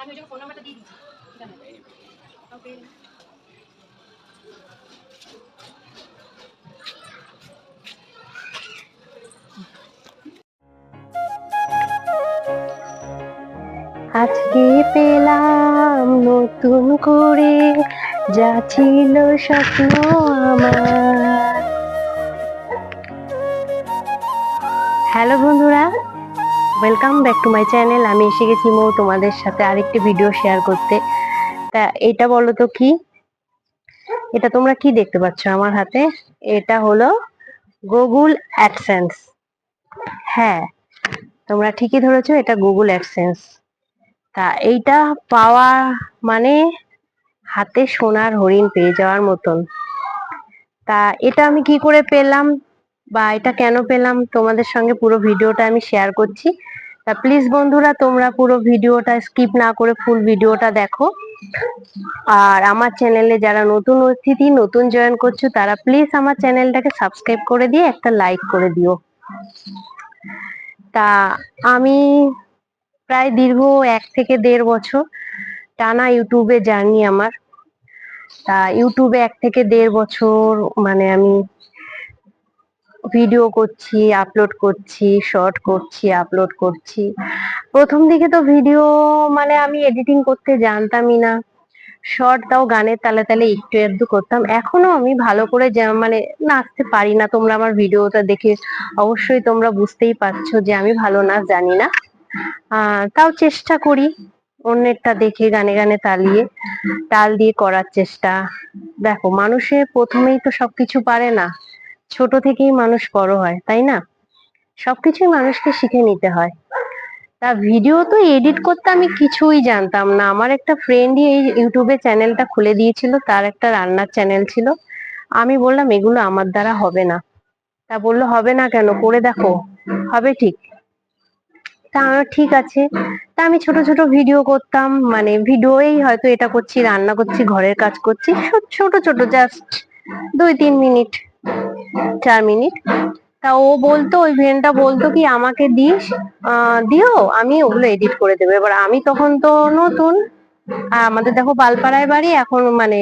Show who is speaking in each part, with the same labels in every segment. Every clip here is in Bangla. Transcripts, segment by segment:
Speaker 1: আমি ওই ফোন নাম্বারটা দিয়ে দিচ্ছি ওকে
Speaker 2: আজকে পেলাম নতুন করে, যা ছিল স্বপ্ন আমার। হ্যালো বন্ধুরা welcome back to my channel আমি এসে গেছি মো তোমাদের সাথে আরেকটি ভিডিও শেয়ার করতে। তা এটা বলো তো কি? এটা তোমরা কি দেখতে পাচ্ছ আমার হাতে? এটা হলো গুগল অ্যাডসেন্স হ্যাঁ তোমরা ঠিকই ধরেছো, এটা গুগল অ্যাডসেন্স তা এইটা পাওয়া মানে হাতে সোনার হরিণ পেয়ে যাওয়ার মতন। তা এটা আমি কি করে পেলাম? বা এটা কেন পেলাম তোমাদের সঙ্গে পুরো ভিডিওটা আমি শেয়ার করছি। তা প্লিজ বন্ধুরা, তোমরা পুরো ভিডিওটা স্কিপ না করে ফুল ভিডিওটা দেখো। আর আমার চ্যানেলে যারা নতুন অতিথি, নতুন জয়েন করছ, তারা প্লিজ আমার চ্যানেলটাকে সাবস্ক্রাইব করে দিয়ে একটা লাইক করে দিও। তা আমি প্রায় দীর্ঘ এক থেকে দেড় বছর টানা ইউটিউবে জার্নি আমার। তা ইউটিউবে এক থেকে দেড় বছর মানে আমি ভিডিও করছি আপলোড করছি শর্ট করছি আপলোড করছি। প্রথম দিকে তো ভিডিও মানে আমি এডিটিং করতে জানতামই না। শর্ট তাও গানের তালে তালে একটু একটু করতাম। এখনও আমি ভালো করে মানে নাচতে পারি না। তোমরা আমার ভিডিওটা দেখে অবশ্যই তোমরা বুঝতেই পারছ যে আমি ভালো নাচ জানি না। তাও চেষ্টা করি অন্যেরটা দেখে গানে গানে তালিয়ে, তাল দিয়ে করার চেষ্টা। দেখো, মানুষে প্রথমেই তো সবকিছু পারে না। ছোট থেকেই মানুষ বড় হয়, তাই না? সবকিছুই মানুষকে শিখে নিতে হয়। তা ভিডিও তো এডিট করতে আমি কিছুই জানতাম না। আমার একটা ফ্রেন্ডই এই ইউটিউবে চ্যানেলটা খুলে দিয়েছিল, তার একটা রান্নার চ্যানেল ছিল। আমি বললাম, এগুলো আমার দ্বারা হবে না। তা বলল, হবে না কেন? করে দেখো, হবে ঠিক। তা আমার ঠিক আছে। তা আমি ছোট ছোট ভিডিও করতাম মানে ভিডিওই হয়তো এটা করছি, রান্না করছি, ঘরের কাজ করছি, ছোট ছোট জাস্ট দুই, তিন মিনিট চার মিনিট। তা ও বলতো, ওই ভেনটা বলতো কি, আমাকে দিস দিও, আমি ওগুলো এডিট করে দেবো। এবার আমি তখন তো নতুন আমাদের দেখো বালপাড়ায় বাড়ি, এখন মানে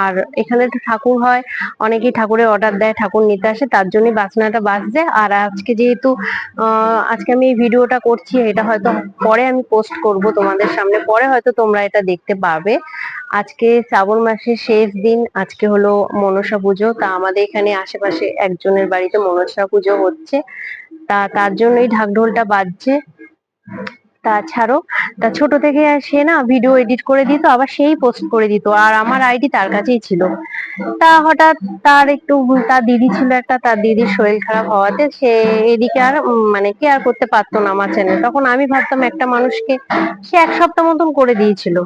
Speaker 2: আর এখানে তো ঠাকুর হয়, অনেকেই ঠাকুরের অর্ডার দেয়, ঠাকুর নিতে আসে, তার জন্যই বাসনাটা বাজছে। আর আজকে যেহেতু আজকে আমি এই ভিডিওটা করছি, এটা হয়তো পরে আমি পোস্ট করব তোমাদের সামনে, পরে হয়তো তোমরা এটা দেখতে পাবে আজকে শ্রাবণ মাসের শেষ দিন, আজকে হলো মনসা পুজো, তা আমাদের এখানে আশেপাশে একজনের বাড়িতে মনসা পুজো হচ্ছে। তা তার জন্যই ঢাকঢোলটা বাজছে। তা ছাড়ো। তা ছোট থেকে সে না ভিডিও এডিট করে দিত, আবার সেই পোস্ট করে দিত। আর আমার আইডি তার কাছেই ছিল। তা হঠাৎ তার একটু তার দিদি ছিল একটা, তার দিদির শরীর খারাপ হওয়াতে সে এদিকে আর মানে কেয়ার করতে পারতো না আমার চ্যানেল তখন আমি ভাবতাম একটা মানুষকে সে এক সপ্তাহ মতন করে দিয়েছিল।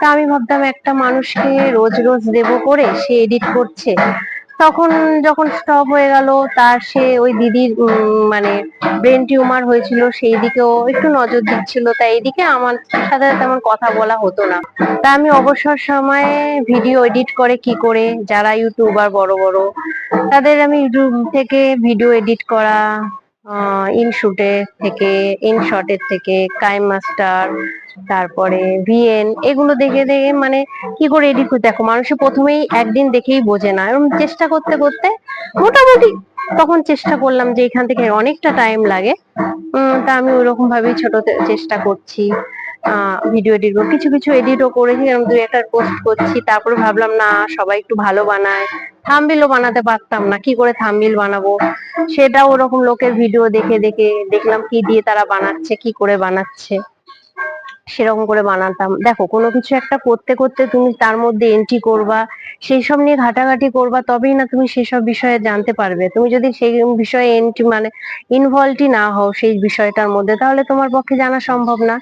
Speaker 2: তা আমি ভাবতাম একটা মানুষকে রোজ রোজ দেব করে সে এডিট করছে। তখন যখন স্টপ হয়ে গেল, তার সে ওই দিদির মানে ব্রেন টিউমার হয়েছিল, সেই দিকেও একটু নজর দিচ্ছিল। তাই এদিকে আমার সাথে তেমন কথা বলা হতো না। তা আমি অবসর সময়ে ভিডিও এডিট করে কি করে, যারা ইউটিউবার বড় বড়, তাদের আমি ইউটিউব থেকে ভিডিও এডিট করা ইনশুটে থেকে ইনশটের থেকে কাইম মাস্টার তারপরে ভিএন এগুলো দেখে দেখে মানে কি করে এডিট করতে? দেখো মানুষের প্রথমেই একদিন দেখেই বোঝে না। এরকম চেষ্টা করতে করতে মোটামুটি তখন চেষ্টা করলাম যে এখান থেকে অনেকটা টাইম লাগে। তা আমি ওরকম ভাবেই ছোট চেষ্টা করছি। ভিডিও এডিট কিছু কিছু এডিটও করেছি এরকম দুই একটা পোস্ট করছি। তারপরে ভাবলাম, না, সবাই একটু ভালো বানায়। থাম্বিলও বানাতে পারতাম না, কি করে থাম্বিল বানাবো? সেটাও ওরকম লোকের ভিডিও দেখে দেখে দেখলাম কি দিয়ে তারা বানাচ্ছে, কি করে বানাচ্ছে। সেরকম করে বানাতাম। দেখো, কোনো কিছু একটা করতে করতে তুমি তার মধ্যে এন্ট্রি করবা সেই সব নিয়ে ঘাটাঘাটি করবা, তবেই না তুমি সেসব বিষয়ে জানতে পারবে। তুমি যদি সেই বিষয়ে এন্ট্রি মানে ইনভলভই না হও সেই বিষয়টার মধ্যে, তাহলে তোমার পক্ষে জানা সম্ভব না।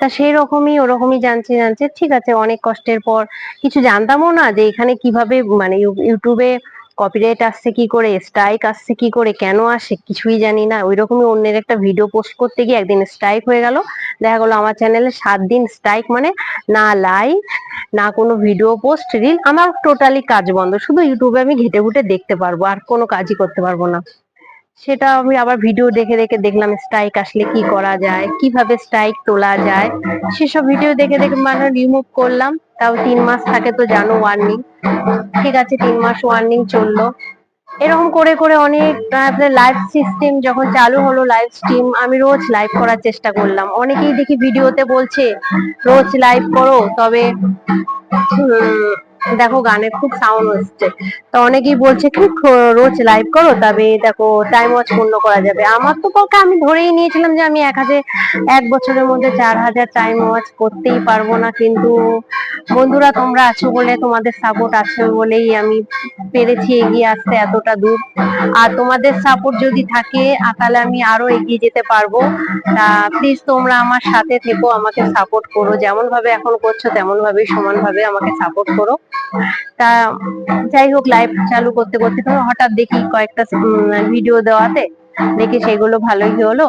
Speaker 2: তা সেই রকমই ওরকমই জানছি জানছি। ঠিক আছে, অনেক কষ্টের পর কিছু জানতামও না যে এখানে কীভাবে মানে ইউ- ইউটিউবে কপিরাইট আসছে কি করে স্ট্রাইক আসছে কি করে, কেন আসে কিছুই জানি না। ওই রকমই অন্যের একটা ভিডিও পোস্ট করতে গিয়ে একদিন স্ট্রাইক হয়ে গেল। দেখা গেলো আমার চ্যানেলে সাত দিন স্ট্রাইক মানে না লাইভ না কোনো ভিডিও পোস্ট রিল আমার টোটালি কাজ বন্ধ। শুধু ইউটিউবে আমি ঘেটে ঘুটে দেখতে পারব, আর কোনো কাজই করতে পারব না। সেটা আমি আবার ভিডিও দেখে দেখে দেখলাম স্ট্রাইক আসলে কি করা যায়, কীভাবে স্ট্রাইক তোলা যায়, সেসব ভিডিও দেখে দেখে মানে রিমুভ করলাম, তাও তিন মাস থাকে তো জানো ওয়ার্নিং ঠিক আছে তিন মাস ওয়ার্নিং চলল। এরকম করে করে অনেক লাইভ সিস্টেম যখন চালু হলো লাইভ স্ট্রিম আমি রোজ লাইভ করার চেষ্টা করলাম। অনেকেই দেখি ভিডিওতে বলছে, রোজ লাইভ করো, তবে দেখো গানে খুব সাউন্ড হচ্ছে। তো অনেকেই বলছে কি রোজ লাইভ করো, তবে দেখো টাইম ওয়াচ পূর্ণ করা যাবে। আমার তো পক্ষে আমি ধরেই নিয়েছিলাম যে আমি এক হাজার, এক বছরের মধ্যে চার হাজার টাইম ওয়াচ করতেই পারব না। কিন্তু বন্ধুরা, তোমরা আছো বলে, তোমাদের সাপোর্ট আছে বলেই আমি পেরেছি এগিয়ে আসতে এতটা দূর। আর তোমাদের সাপোর্ট যদি থাকে তাহলে আমি আরও এগিয়ে যেতে পারব। তা প্লিজ তোমরা আমার সাথে থেকো, আমাকে সাপোর্ট করো। যেমন ভাবে এখন করছ তেমন ভাবে সমান ভাবে আমাকে সাপোর্ট করো। তা যাই হোক লাইভ চালু করতে করতে তো হঠাৎ দেখি কয়েকটা ভিডিও দেওয়াতে দেখি সেগুলো ভালোই হলো।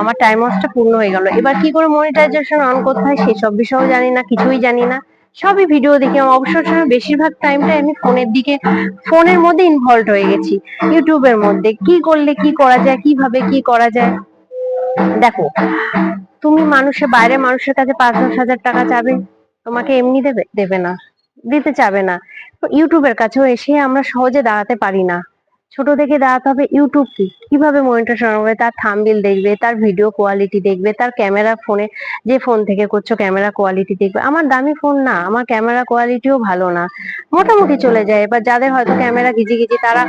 Speaker 2: আমার টাইম ওয়াচটা পূর্ণ হয়ে গেল। এবার কি করে মনিটাইজেশন অন করতে হয় সেসব বিষয়েও জানি না, কিছুই জানি না। সবই ভিডিও দেখি আমার অবসর সময় বেশিরভাগ টাইমটা আমি ফোনের দিকে ফোনের মধ্যে ইনভলভ হয়ে গেছি। ইউটিউবের মধ্যে। কি করলে কি করা যায়, কীভাবে কি করা যায়? দেখো, তুমি মানুষের বাইরে মানুষের কাছে পাঁচ দশ হাজার টাকা চাবে তোমাকে এমনি দেবে দেবে না। দিতে চাবে না। ইউটিউবের কাছেও এসে আমরা সহজে দাঁড়াতে পারি না। ছোট থেকে দাঁড়াতে হবে ইউটিউব কি? কীভাবে মনিটরেশন হবে তার থাম্বনেল দেখবে, তার ভিডিও কোয়ালিটি দেখবে, তার ক্যামেরা ফোনে যে ফোন থেকে করছ ক্যামেরা কোয়ালিটি দেখবে। আমার দামি ফোন না, আমার ক্যামেরা কোয়ালিটিও ভালো না। মোটামুটি চলে যায়। এবার যাদের হয়তো ক্যামেরা ঘিজি ঘিজি, তারা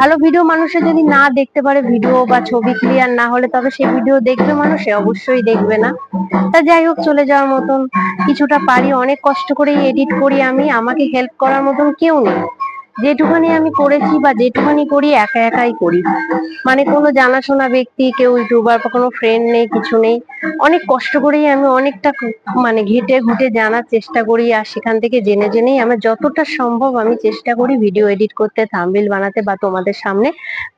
Speaker 2: ভালো ভিডিও মানুষে যদি না দেখতে পারে ভিডিও বা ছবি ক্লিয়ার না হলে, তবে সেই ভিডিও দেখবে মানুষে অবশ্যই দেখবে না। তা যাই হোক, চলে যাওয়ার মতন কিছুটা পারি। অনেক কষ্ট করেই এডিট করি আমি। আমাকে হেল্প করার মতন কেউ নেই। যেটুখানি আমি করেছি বা যেটুখানি করি, একা একাই করি। মানে কোনো জানাশোনা ব্যক্তি, কেউ ইউটিউবার বা কোনো ফ্রেন্ড নেই, কিছু নেই। অনেক কষ্ট করেই আমি অনেকটা মানে ঘেটে ঘুটে জানার চেষ্টা করি আর সেখান থেকে জেনে জেনেই আমার যতটা সম্ভব আমি চেষ্টা করি ভিডিও এডিট করতে থাম্বনেল বানাতে বা তোমাদের সামনে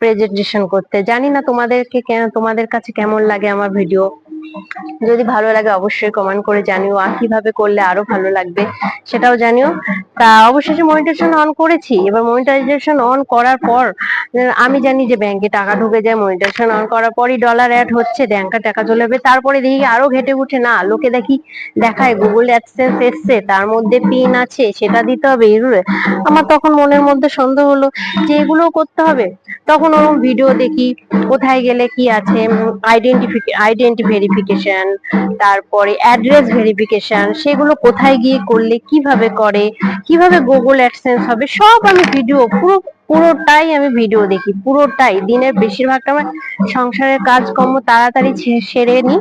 Speaker 2: প্রেজেন্টেশন করতে। জানি না তোমাদেরকে তোমাদের কাছে কেমন লাগে আমার ভিডিও যদি ভালো লাগে অবশ্যই কমেন্ট করে জানিও, আর কীভাবে করলে আরও ভালো লাগবে সেটাও জানিও। তা অবশেষে মনিটাইজেশন অন করেছি। এবার মনিটাইজেশন অন করার পর, আমি জানি যে ব্যাংকে টাকা ঢুকে যায় মনিটাইজেশন অন করার পরই ডলার অ্যাড হচ্ছে ব্যাংকে টাকা চলে যাবে। তারপরে দেখি আরও ঘেটে উঠে, না, লোকে দেখি দেখায় গুগল অ্যাডসেন্স এসছে, তার মধ্যে পিন আছে, সেটা দিতে হবে। আমার তখন মনের মধ্যে সন্দেহ হলো যে এগুলো করতে হবে। তখন ওরকম ভিডিও দেখি, কোথায় গেলে কি আছে আইডেন্টিফিকে আইডেন্টি ভেরিফিকেশন তারপরে অ্যাড্রেস ভেরিফিকেশন সেগুলো কোথায় গিয়ে করলে, কীভাবে করে, কীভাবে গুগল অ্যাডসেন্স হবে, সব আমি ভিডিও পুরো, পুরোটাই আমি ভিডিও দেখি, পুরোটাই। দিনের বেশিরভাগটা আমার সংসারের কাজকর্ম তাড়াতাড়ি সেরে নি,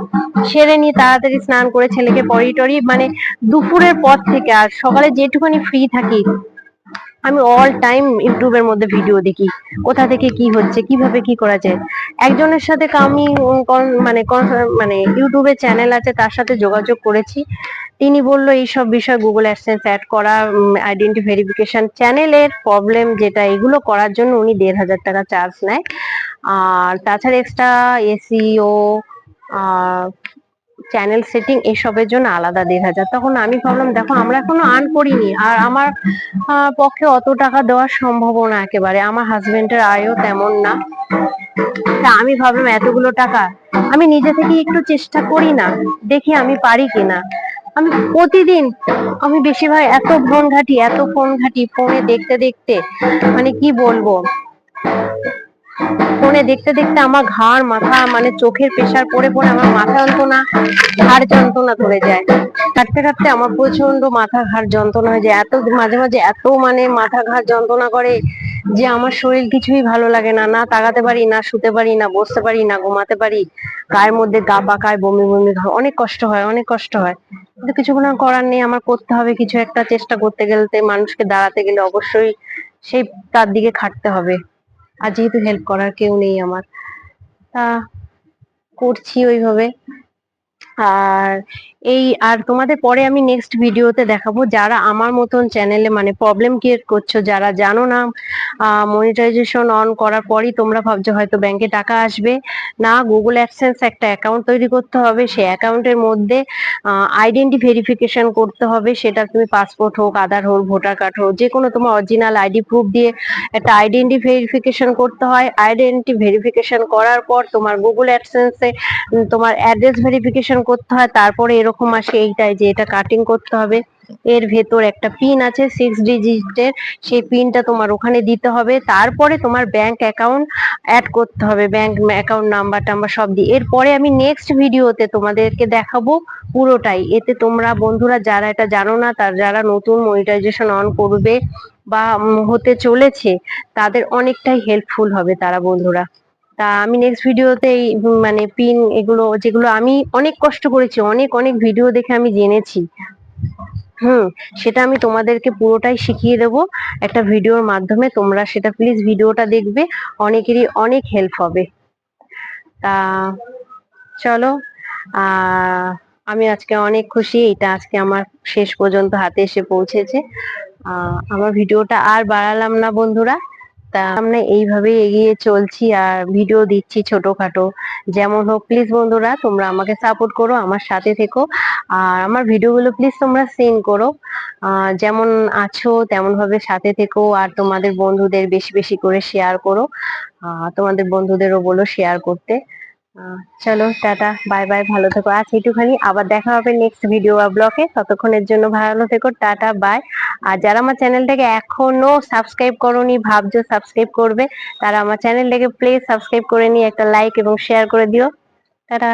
Speaker 2: সেরে নিয়ে তাড়াতাড়ি স্নান করে ছেলেকে পরি টরি মানে দুপুরের পর থেকে আর সকালে যেটুখানি ফ্রি থাকি আমি অল টাইম ইউটিউবের মধ্যে ভিডিও দেখি। কোথা থেকে কি হচ্ছে, কীভাবে কি করা যায়? একজনের সাথে আমি মানে মানে ইউটিউবে চ্যানেল আছে, তার সাথে যোগাযোগ করেছি। তিনি বলল, এইসব বিষয় গুগল অ্যাডসেন্স অ্যাড করা আইডেন্টি ভেরিফিকেশন চ্যানেলের প্রবলেম যেটা, এগুলো করার জন্য উনি দেড় হাজার টাকা চার্জ নেয়। আর তাছাড়া এক্সট্রা এসিও চ্যানেল সেটিং এসবের জন্য আলাদা দেড় হাজার। তখন আমি ভাবলাম, দেখো, আমরা এখনও আর্ন করিনি। আর আমার পক্ষে অত টাকা দেওয়া সম্ভব না একেবারে। আমার হাজবেন্ডের আয়ও তেমন না। তা আমি ভাবলাম, এতগুলো টাকা আমি নিজে থেকে একটু চেষ্টা করি না। দেখি আমি পারি কিনা। আমি প্রতিদিন, আমি বেশিরভাগ এত ফোন ঘাটি, এত ফোন ঘাটি ফোনে দেখতে দেখতে মানে কি বলব? ফোনে দেখতে দেখতে আমার ঘাড়, মাথা মানে চোখের প্রেসার পড়ে পড়ে আমার মাথা যন্ত্রণা, ঘাড় যন্ত্রণা ধরে যায়। কাটতে কাটতে আমার প্রচণ্ড মাথা ঘাড় যন্ত্রণা হয়ে যায়। এত মাঝে মাঝে এত মানে মাথা ঘাড় যন্ত্রণা করে যে আমার শরীর কিছুই ভালো লাগে না। না তাকাতে পারি, না শুতে পারি, না বসতে পারি, না ঘুমাতে পারি। গায়ের মধ্যে গা পাকায়, বমি বমি অনেক কষ্ট হয়, অনেক কষ্ট হয়। কিন্তু কিছু না করার নেই। আমার করতে হবে কিছু একটা চেষ্টা করতে গেলে মানুষকে দাঁড়াতে গেলে অবশ্যই সেই তার দিকে খাটতে হবে। আর যেহেতু হেল্প করার কেউ নেই আমার তা করছি ওইভাবে। আর এই, আর তোমাদের পরে আমি নেক্সট ভিডিওতে দেখাবো যারা আমার মতন চ্যানেলে মানে প্রবলেম ক্রিয়েট করছ, যারা জানো না মনিটাইজেশন অন করার পরই তোমরা ভাবছ হয়তো ব্যাংকে টাকা আসবে। না গুগল অ্যাডসেন্স একটা অ্যাকাউন্ট তৈরি করতে হবে, সেই অ্যাকাউন্টের মধ্যে আইডেন্টি ভেরিফিকেশন করতে হবে, সেটা তুমি পাসপোর্ট হোক আধার হোক ভোটার কার্ড হোক যে কোনো তোমার অরিজিনাল আইডি প্রুফ দিয়ে একটা আইডেন্টি ভেরিফিকেশন করতে হয়। আইডেন্টি ভেরিফিকেশন করার পর তোমার গুগল অ্যাডসেন্সে তোমার অ্যাড্রেস ভেরিফিকেশন করতে হয়, তারপরে এরকম আসে এইটাই যে এটা কাটিং করতে হবে। এর ভেতর একটা পিন আছে সিক্স ডিজিটের সেই পিনটা তোমার ওখানে দিতে হবে। তারপরে তোমার ব্যাংক অ্যাকাউন্ট অ্যাড করতে হবে ব্যাংক অ্যাকাউন্ট নাম্বার টাম্বার সব দিয়ে। এরপরে আমি নেক্সট ভিডিওতে তোমাদেরকে দেখাবো পুরোটাই। এতে তোমরা বন্ধুরা যারা এটা জানো না, তার যারা নতুন মনিটাইজেশন অন করবে বা হতে চলেছে, তাদের অনেকটাই হেল্পফুল হবে তারা বন্ধুরা। তা আমি নেক্সট ভিডিওতে এই মানে পিন এগুলো, যেগুলো আমি অনেক কষ্ট করেছি, অনেক অনেক ভিডিও দেখে আমি জেনেছি। হুম, সেটা আমি তোমাদেরকে পুরোটাই শিখিয়ে দেব। একটা ভিডিওর মাধ্যমে তোমরা সেটা প্লিজ ভিডিওটা দেখবে, অনেকেরই অনেক হেল্প হবে। তা চলো আমি আজকে অনেক খুশি, এটা আজকে আমার শেষ পর্যন্ত হাতে এসে পৌঁছেছে। আমার ভিডিওটা আর বাড়ালাম না বন্ধুরা। তা আমরা এইভাবেই এগিয়ে চলছি আর ভিডিও দিচ্ছি ছোটখাটো। যেমন হোক প্লিজ বন্ধুরা, তোমরা আমাকে সাপোর্ট করো, আমার সাথে থেকো। আর আমার ভিডিওগুলো প্লিজ তোমরা সেন্ড করো। যেমন আছো তেমন ভাবে সাথে থেকো আর তোমাদের বন্ধুদের বেশি বেশি করে শেয়ার করো। তোমাদের বন্ধুদেরও বলো শেয়ার করতে। চলো, টাটা বাই বাই ভালো থেকো। আজ একটুখানি আবার দেখা হবে নেক্সট ভিডিও বা ব্লগে ততক্ষণের জন্য ভালো থেকো, টাটা বাই আর যারা আমার চ্যানেলটাকে এখনও সাবস্ক্রাইব করনি, ভাবছ সাবস্ক্রাইব করবে, তারা আমার চ্যানেলটাকে প্লিজ সাবস্ক্রাইব করে নিয়ে একটা লাইক এবং শেয়ার করে দিও। টাটা।